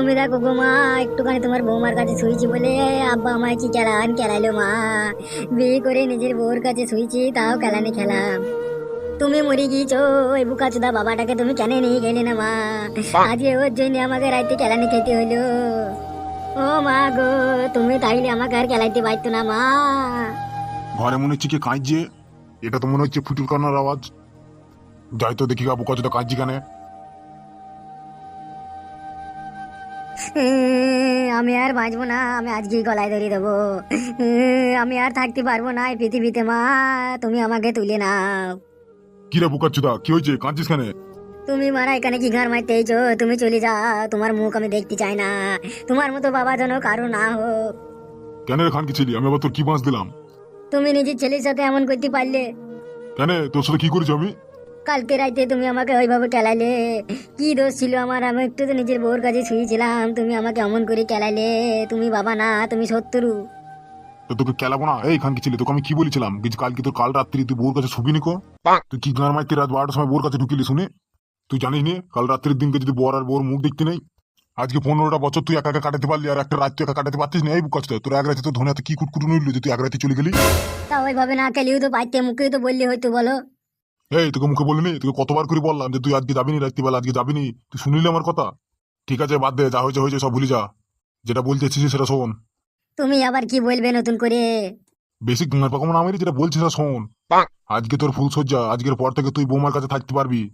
তুমি দেখো গো মা একটুখানি তোমার বৌমার কাছে শুয়েছি বলে আব্বা আমায় কি খেলান খেলাইলো মা। বিয়ে করে নিজের বউর কাছে শুয়েছি তাও খেলানি খেলাম তুমি মরে গিয়েছো ওই বুকাচুদা বাবাটাকে তুমি কেন নিয়ে গেলে না মা? আজকে ওর জন্য আমাকে রাইতে খেলানি খেতে হলো। ও মা গো তুমি তাইলে আমাকে আর খেলাইতে পারতো না মা। ঘরে মনে হচ্ছে কি কাঁদছে? এটা তো মনে হচ্ছে ফুটুর কান্নার আওয়াজ। যাই তো দেখি বাবু কতটা কাঁদছি কেন? আমি আর বাঁচবো না আমি আজকেই গলায় ধরিয়ে দেবো। আমি আর থাকতে পারব না এই পৃথিবীতে মা তুমি আমাকে তুলে নাও। কি রে বুকাচ্ছুদা কি হয়েছে? কাঁদছিস কেন? তুমি মারা এখানে কি ঘর মারতে এইছো তুমি চলে যাও তোমার মুখ আমি দেখতে চাই না। তোমার মতো বাবা যেন কারও না হোক। কেন রে খানকি ছিলি আমি আবার তোর কি বাঁচ দিলাম? তুমি নিজের ছেলের সাথে এমন করতে পারলে? কেন? তোর সাথে কি করেছি আমি? কালকে রাইতে তুমি আমাকে ওইভাবে খেলাইলে। কি দোষ ছিল আমার? আমি একটু তো নিজের বউর কাছে শুয়েছিলাম। তুমি আমাকে এমন করে খেলাইলে। তুমি বাবা না তুমি শত্রু। তো তোকে খেলাবো না? এই খানকি ছিলি তোকে আমি কি বলেছিলাম? কালকে তোর কাল রাত্রি তুই বোর কাছে শুবি নিকো তুই কি গান মারতে রাত বারোটার সময় বোর কাছে ঢুকিলি শুনে? তুই জানিস নি কাল রাত্রির দিনকে যদি বর আর বোর মুখ দেখতে নেই আজকে পনেরোটা বছর তুই একা একা কাটাতে পারলি আর একটা রাত তুই একা কাটাতে পারছিস না? এই বুক কাছে তোর এক রাতে তো ধনে কি কুটকুটু নইল যে তুই এক রাতে চলে গেলি? তা ওইভাবে না খেলিও তো পাইতে মুখেও তো বললে হয়তো বলো। এই তোকে মুখে বলিনি? তোকে কতবার করে বললাম যে তুই আজকে যাবিনি রাত্রিবেলা আজকে যাবি যাবিনি? তুই শুনিলি আমার কথা? ঠিক আছে বাদ দে যা হয়েছে হয়েছে সব ভুলে যা। যেটা বলতে এসেছিস সেটা শোন। তুমি আবার কি বলবে নতুন করে? বেশি গাঁর পাকামো না মেরে যেটা বলছিস সেটা শোন। আজকে তোর ফুল সজ্জা আজকের পর থেকে তুই বৌমার কাছে থাকতে পারবি।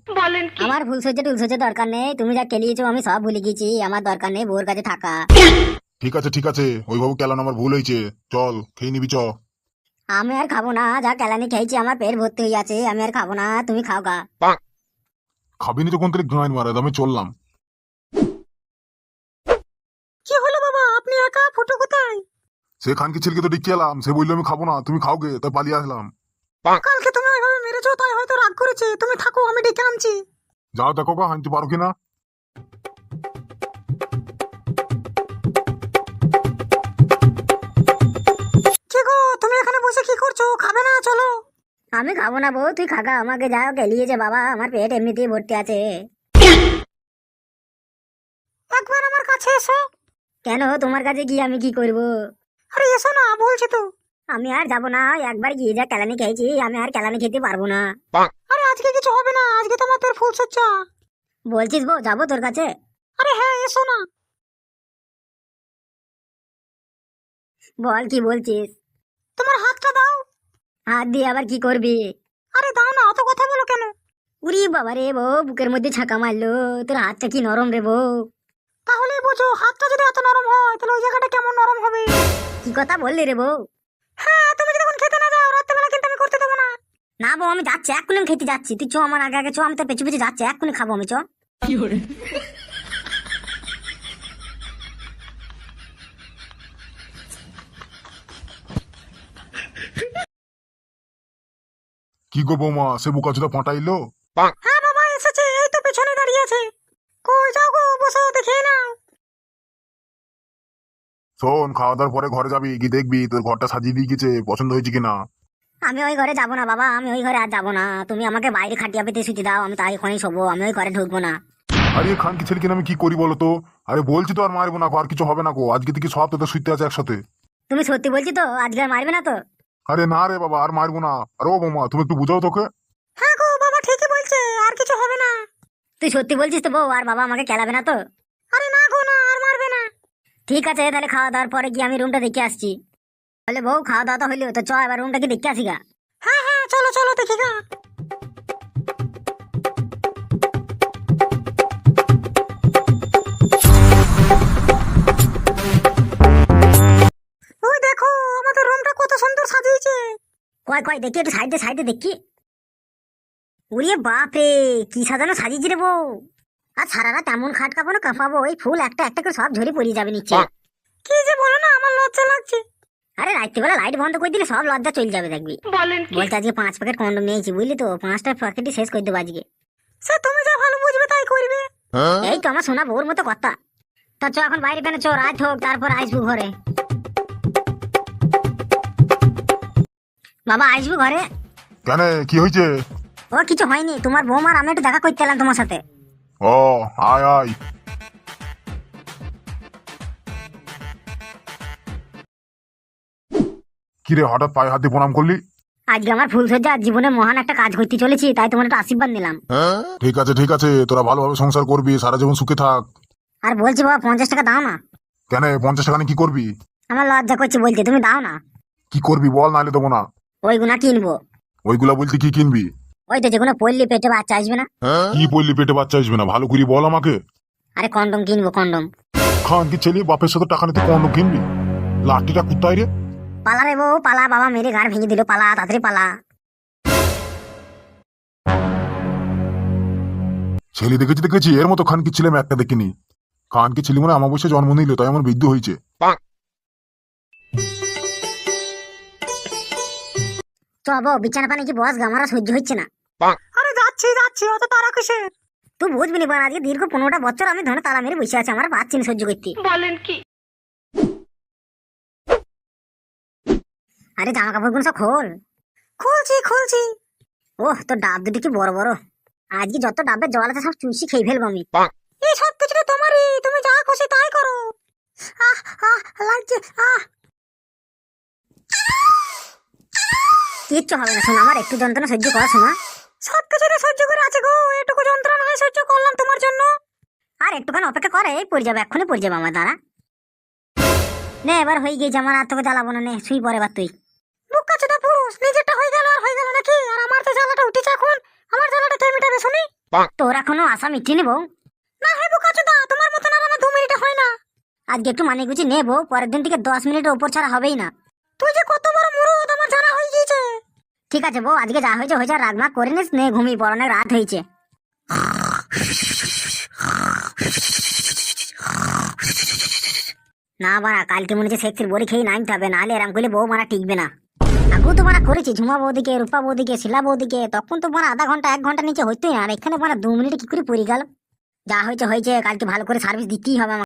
আমার ভুল সজ্জা টুল সজ্জা দরকার নেই। তুমি যা খেলিয়েছো আমি সব ভুলে গেছি। আমার দরকার নেই বউর কাছে থাকা। ঠিক আছে ঠিক আছে। ওইভাবে কেলান আমার ভুল হয়েছে। চল খেয়ে নিবি চ। আমি আর খাব না যা কেলানি খেয়েছি আমার পেট ভর্তি হয়ে আছে আমি আর খাব না তুমি খাও গা। খাবি নি যখন তোর গাঁয়ের মারা আমি চললাম। কি হলো বাবা আপনি একা ফুটো কোথায়? সে খানকে ছেলেকে তো ডেকে এলাম সে বলল আমি খাব না তুমি খাও গে তাই পালিয়ে আসলাম। কালকে তুমি ওইভাবে মেরেছো তাই হয়তো রাগ করেছে তুমি থাকো আমি ডেকে আনছি। যাও দেখো গা হাঁটতে পারো কিনা আমি খাব না বউ তুই খাগা আমাকে যাও গেলিয়েছে বাবা আমার পেট এমনিতেই ভর্তি আছে। একবার আমার কাছে এসো। কেন তোমার কাছে গিয়ে আমি কি করব? আরে এসো না বলছি তো। আমি আর যাব না একবার গিয়ে যা কেলানি খেয়েছি আমি আর কেলানি খেতে পারব না। আরে আজকে কিছু হবে না আজকে তোমার তোর ফুল সজ্জা বলছিস বউ যাব তোর কাছে? আরে হ্যাঁ এসো না। বল কি বলছিস? হাত দিয়ে আবার কি করবি? আরে দাও না অত কথা বলো কেন? উরি বাবা রে বউ বুকের মধ্যে ছাকা মারলো। তোর হাতটা কি নরম রে বউ? তাহলে বোঝো হাতটা যদি এত নরম হয় তাহলে ওই জায়গাটা কেমন নরম হবে? কি কথা বললি রে বউ? হ্যাঁ তুমি যদি এখন খেতে না যাও রাত্রেবেলা কিন্তু আমি করতে দেবো না। না বউ আমি যাচ্ছি এক্ষুনি আমি খেতে যাচ্ছি। তুই চ আমার আগে আগে চ আমি তোর পেছু পেছু যাচ্ছি এক্ষুনি খাব আমি চ। কি গো বৌমা সে বুকা চুদা ফাঁটাইলো হ্যাঁ বাবা এসেছে এই তো পেছনে দাঁড়িয়ে আছে। কই যাও গো বসো দেখে নাও। শোন খাওয়া দাওয়ার পরে ঘরে যাবি কি দেখবি তোর ঘরটা সাজিয়ে দিয়ে গেছে পছন্দ হয়েছে কিনা। আমি ওই ঘরে যাব না বাবা আমি ওই ঘরে আর যাব না। তুমি আমাকে বাইরে খাটিয়া পেতে শুতে দাও আমি তাই ওখানেই শোবো আমি ওই ঘরে ঢুকবো না। আরে খানকি ছেলে কিনা আমি কি করি বলো তো? আরে বলছি তো আর মারবো না গো, আর কিছু হবে না গো আজকে থেকে সব তোদের শুইতে আছে একসাথে। তুমি সত্যি বলছি তো আজকে আর মারবে না তো? আরে না রে বাবা আর মারবো না। আরে ও বৌমা তুমি একটু বুঝাও তোকে। হ্যাঁ গো বাবা ঠিকই বলছে আর কিছু হবে না। তুই সত্যি বলছিস তো বউ আর বাবা আমাকে খেলাবে না তো? আরে না গো না আর মারবে না। ঠিক আছে তাহলে খাওয়া দাওয়ার পরে গিয়ে আমি রুমটা দেখে আসছি। তাহলে বউ খাওয়া দাওয়া তো হইল তো চ এবার রুমটা কি দেখে আসি গা? হ্যাঁ হ্যাঁ চলো চলো দেখি গা। কয় কয় দেখি একটু সাইডে সাইডে দেখি। উড়িয়ে বাপ কি সাজানো সাজিয়েছি রে বউ। আর সারা রাত এমন খাট কাঁপানো কাঁপাবো ওই ফুল একটা একটা করে সব ঝরে পড়িয়ে যাবে নিচে। কি যে বলো না আমার লজ্জা লাগছে। আরে রাত্রিবেলা লাইট বন্ধ করে দিলে সব লজ্জা চলে যাবে দেখবি। বলতে আজকে পাঁচ প্যাকেট কন্ডম নিয়েছি বুঝলি তো? পাঁচটা প্যাকেটই শেষ করে দেবো আজকে। সে তুমি যা ভালো বুঝবে তাই করবে। এই তো আমার শোনা বউর মতো কথা। তা চ এখন বাইরে কেন চ রাত হোক তারপর আসব ঘরে। বাবা আসবে ঘরে? কেন কি হয়েছে? ও কিছু হয়নি। তোমার বৌমার আমি একটু দেখা করতে এলাম তোমার সাথে। ও আয় আয়। কিরে হঠাৎ পায়ে হাতে প্রণাম করলি? আজকে আমার ফুল সজ্জা জীবনে মহান একটা কাজ করতে চলেছি তাই তোমার একটা আশীর্বাদ নিলাম। ঠিক আছে ঠিক আছে তোরা ভালোভাবে সংসার করবি সারা জীবন সুখে থাক। আর বলছি বাবা পঞ্চাশ টাকা দাও না। কেন পঞ্চাশ টাকা নিয়ে কি করবি? আমার লজ্জা করছে বলতে তুমি দাও না। কি করবি বল নাহলে দেবো না। ওইগুনা কিনবো। ওইগুলা বলতে কি কিনবি? ওই তো যেগুলো পড়লি পেটে বাচ্চা আসবে না? কি বললি পেটে বাচ্চা আসবে না? ভালো করে বল আমাকে। আরে কন্ডম কিনবো কন্ডম। খান কি ছেলে বাপের সাথে টাকা নিতে কন্ড কিনবি? লাঠিটা কোথায় রে? পালা রে বউ পালা বাবা মেরে ঘাড় ভেঙে দিল পালা তাড়াতাড়ি পালা। ছেলে দেখেছি দেখেছি এর মতো খান কি ছিলাম একটা দেখিনি। খান কি ছেলে মানে আমার বসে জন্ম নিল তাই আমার বৃদ্ধ হয়েছে। তো বউ বিছানা পানি কি বস গামারা সহ্য হচ্ছে না। আরে যাচ্ছি যাচ্ছি অত তারা কিসের? তুই বুঝবি নি আজকে দীর্ঘ পনেরোটা বছর আমি ধরে তালা মেরে বসে আছি আমার পাচ্ছি না সহ্য করতে। বলেন কি? আরে জামা কাপড় সব খোল। খুলছি খুলছি। ওহ তোর ডাব দুটি কি বড় বড়। আজকে যত ডাবের জল আছে সব চুষি খেয়ে ফেলব আমি। এই সব কিছুটা তোমারই তুমি যা খুশি তাই করো। আহ আহ লাগছে আহ। কিচ্ছু হবে না। শোনো আমার একটু যন্ত্রণা সহ্য করা শোনা। সব কিছুটা সহ্য করে আছে গো এটুকু যন্ত্রণা হয় সহ্য করলাম তোমার জন্য। আর একটুখানি অপেক্ষা করে এই পড়ে যাবে এক্ষুনি পড়ে যাবে আমার দ্বারা। নে এবার হয়ে গিয়েছে আমার আর তোকে জ্বালাবো না নে শুই পরে এবার তুই। বুক পুরুষ নিজেরটা হয়ে গেল আর হয়ে গেল নাকি আর আমার তো জ্বালাটা উঠেছে এখন আমার জ্বালাটা কে মিটাবে শুনি? তোর এখনও আশা মিটি নেব? না হয় বুক তোমার মতন আর আমার দু মিনিটে হয় না। আজকে একটু মানে গুছি নেব পরের দিন থেকে দশ মিনিটের উপর ছাড়া হবেই না। তুই যে কত ঠিক আছে বউ, আজকে যা হয়েছে হয়েছে রাগমা করে নিস, নে, ঘুমিয়ে পড় অনেক রাত হয়েছে। না বাড়া, কালকে মনে হচ্ছে সেক্সির বড়ি খেয়ে নামতে হবে, নাহলে এরম করলে বউ মারা টিকবে না। আগু তো মারা করেছি, ঝুমা বৌদিকে, রূপা বৌদিকে, শিলা বৌদিকে, তখন তো মারা আধা ঘণ্টা, এক ঘণ্টা নিচে হইতোই আর এখানে মারা দু মিনিটে কি করে পড়ে গেল? যা হয়েছে হয়েছে, কালকে ভালো করে সার্ভিস দিতেই হবে